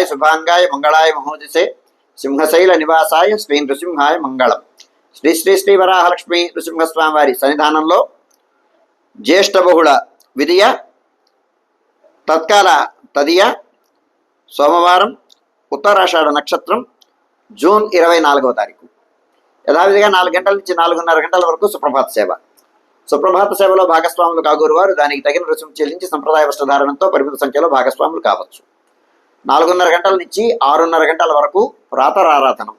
శుభాంగాయ మంగళాయ మహోదిసే సింహశైల నివాసాయ శ్రీ నృసింహాయ మంగళం. శ్రీ శ్రీ శ్రీ వరాహలక్ష్మి నృసింహస్వామి వారి సన్నిధానంలో జ్యేష్ఠ బహుళ విధియ తత్కాల తదియ సోమవారం ఉత్తరాషాఢ నక్షత్రం జూన్ ఇరవై నాలుగవ తారీఖు. యథావిధిగా నాలుగు గంటల నుంచి నాలుగున్నర గంటల వరకు సుప్రభాత సేవ. సుప్రభాత సేవలో భాగస్వాములు కాగూరు వారు దానికి తగిన రుసుము చెల్లించి సంప్రదాయ వస్త్రధారణంతో పరిమిత సంఖ్యలో భాగస్వాములు కావచ్చు. నాలుగున్నర గంటల నుంచి ఆరున్నర గంటల వరకు ప్రాతరారాధనం.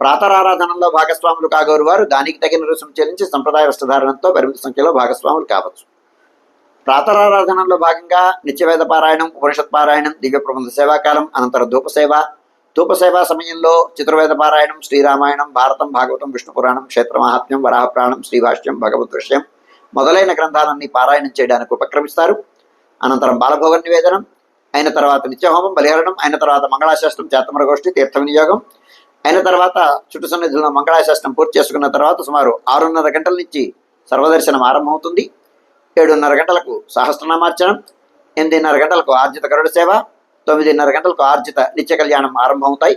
ప్రాతరారాధనంలో భాగస్వాములు కాగోరు వారు దానికి తగిన రుసుము చెల్లించి సంప్రదాయ వస్త్రధారణతో పరిమిత సంఖ్యలో భాగస్వాములు కావచ్చు. ప్రాతరారాధనలో భాగంగా నిత్యవేద పారాయణం ఉపనిషత్ పారాయణం దివ్య ప్రబంధ సేవాకాలం అనంతరం ధూపసేవ ధూపసేవా సమయంలో చతుర్వేద పారాయణం శ్రీరామాయణం భారతం భాగవతం విష్ణు పురాణం క్షేత్ర మహాత్మ్యం శ్రీభాష్యం భగవద్ దృశ్యం మొదలైన గ్రంథాలన్నీ పారాయణం చేయడానికి ఉపక్రమిస్తారు. అనంతరం బాలభోగ నివేదనం అయిన తర్వాత నిత్యహోమం బలిహరణం అయిన తర్వాత మంగళాశాస్త్రం చేతమరగోష్ఠి తీర్థ వినియోగం అయిన తర్వాత చుట్టు సన్నిధిలో మంగళాశాస్త్రం పూర్తి చేసుకున్న తర్వాత సుమారు ఆరున్నర గంటల నుంచి సర్వదర్శనం ఆరంభమవుతుంది. ఏడున్నర గంటలకు సహస్రనామార్చనం ఎనిమిదిన్నర గంటలకు ఆర్జిత గరుడ సేవ తొమ్మిదిన్నర గంటలకు ఆర్జిత నిత్య కళ్యాణం ఆరంభమవుతాయి.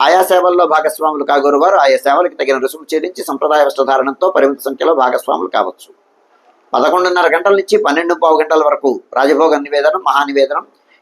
ఆయా సేవల్లో భాగస్వాములు కాగోరు వారు ఆయా సేవలకు తగిన రుసుము చెల్లించి సంప్రదాయ వస్త్రధారణంతో పరిమిత సంఖ్యలో భాగస్వాములు కావచ్చు. పదకొండున్నర గంటల నుంచి పన్నెండు పావు గంటల వరకు రాజభోగ నివేదనం మహానివేదనం